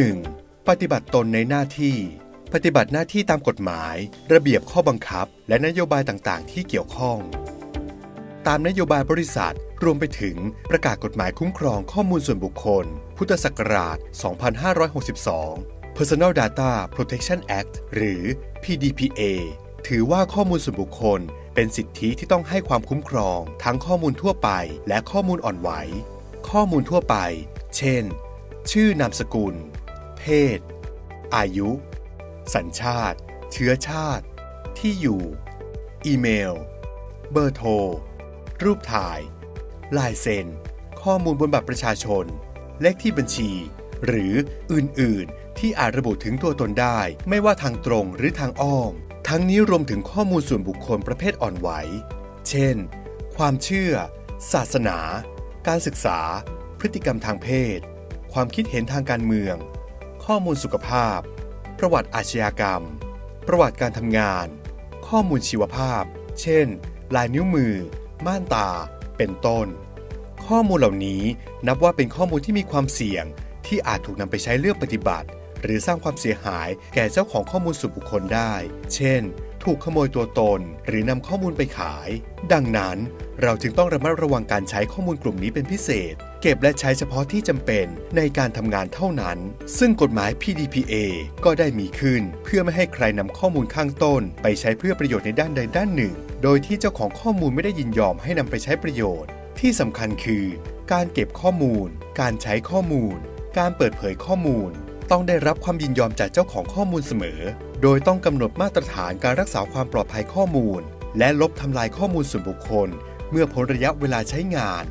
1. ปฏิบัติตนในหน้าที่ ปฏิบัติหน้าที่ตามกฎหมาย ระเบียบข้อบังคับ และนโยบายต่างๆ ที่เกี่ยวข้อง ตามนโยบายบริษัท รวมไปถึงประกาศกฎหมายคุ้มครองข้อมูลส่วนบุคคล พุทธศักราช 2562 Personal Data Protection Act หรือ PDPA ถือว่าข้อมูลส่วนบุคคล เป็นสิทธิที่ต้องให้ความคุ้มครอง ทั้งข้อมูลทั่วไป และข้อมูลอ่อนไหว ข้อมูลทั่วไป เช่น ชื่อนามสกุล เพศ อายุ สัญชาติ เชื้อชาติ ที่อยู่ อีเมล เบอร์โทร รูปถ่าย ลายเซ็น ข้อมูลบนบัตรประชาชน เลขที่บัญชี หรืออื่น ๆ ที่อาจระบุถึงตัวตนได้ ไม่ว่าทางตรงหรือทางอ้อม ทั้งนี้รวมถึงข้อมูลส่วนบุคคลประเภทอ่อนไหว เช่น ความเชื่อ ศาสนา การศึกษา พฤติกรรมทางเพศความคิดเห็นทางการเมือง ข้อมูลสุขภาพ ประวัติอาชญากรรม ประวัติการทำงาน ข้อมูลชีวภาพ เช่น ลายนิ้วมือ ม่านตา เป็นต้น ข้อมูลเหล่านี้นับว่าเป็นข้อมูลที่มีความเสี่ยง ที่อาจถูกนำไปใช้เลือกปฏิบัติ หรือสร้างความเสียหายแก่เจ้าของข้อมูลส่วนบุคคลได้ เช่น ถูกขโมยตัวตน หรือนำข้อมูลไปขาย ดังนั้น เราจึงต้องระมัดระวังการใช้ข้อมูลกลุ่มนี้เป็นพิเศษ เก็บและใช้เฉพาะที่จำเป็นในการทำงานเท่านั้น ซึ่งกฎหมาย PDPA ก็ได้มีขึ้น เพื่อไม่ให้ใครนำข้อมูลข้างต้น ไปใช้เพื่อประโยชน์ในด้านใดด้านหนึ่ง โดยที่เจ้าของข้อมูลไม่ได้ยินยอมให้นำไปใช้ประโยชน์ ที่สำคัญคือ การเก็บข้อมูล การใช้ข้อมูล การเปิดเผยข้อมูล ต้องได้รับความยินยอมจากเจ้าของข้อมูลเสมอ โดยต้องกำหนดมาตรฐานการรักษาความปลอดภัยข้อมูล และลบทำลายข้อมูลส่วนบุคคล เมื่อพ้นระยะเวลาใช้งาน